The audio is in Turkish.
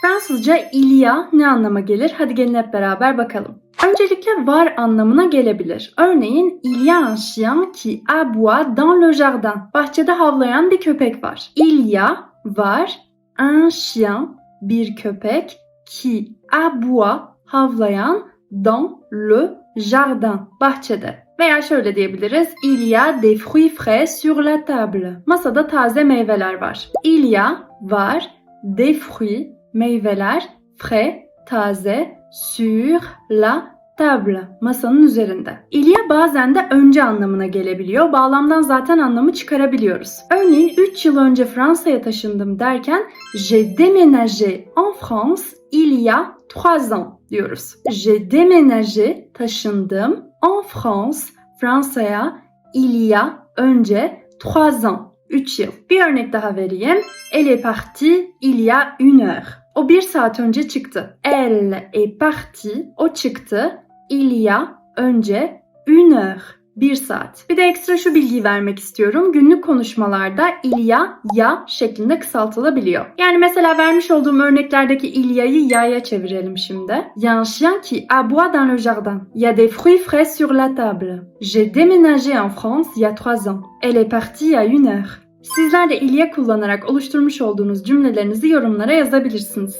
Fransızca il y a ne anlama gelir? Hadi gelin hep beraber bakalım. Öncelikle var anlamına gelebilir. Örneğin il y a un chien qui aboie dans le jardin. Bahçede havlayan bir köpek var. Il y a var un chien bir köpek qui aboie havlayan dans le jardin bahçede. Veya şöyle diyebiliriz. Il y a des fruits frais sur la table. Masada taze meyveler var. Il y a var des fruits meyveler frais taze sur la table masanın üzerinde. Il y a bazen de önce anlamına gelebiliyor. Bağlamdan zaten anlamı çıkarabiliyoruz. Örneğin 3 yıl önce Fransa'ya taşındım derken j'ai déménagé en France il y a 3 ans diyoruz. J'ai déménagé taşındım en France Fransa'ya il y a önce 3 ans 3 yıl. Bir örnek daha vereyim. Elle est partie il y a une heure. O bir saat önce çıktı. Elle est partie. O çıktı. Il y a önce une heure. Bir saat. Bir de ekstra şu bilgiyi vermek istiyorum. Günlük konuşmalarda il y a, ya şeklinde kısaltılabiliyor. Yani mesela vermiş olduğum örneklerdeki il y a'yı ya'ya çevirelim şimdi. Y a un chien qui aboie dans le jardin. Y a des fruits frais sur la table. J'ai déménagé en France il y a trois ans. Elle est partie a une heure. Sizler de ilya kullanarak oluşturmuş olduğunuz cümlelerinizi yorumlara yazabilirsiniz.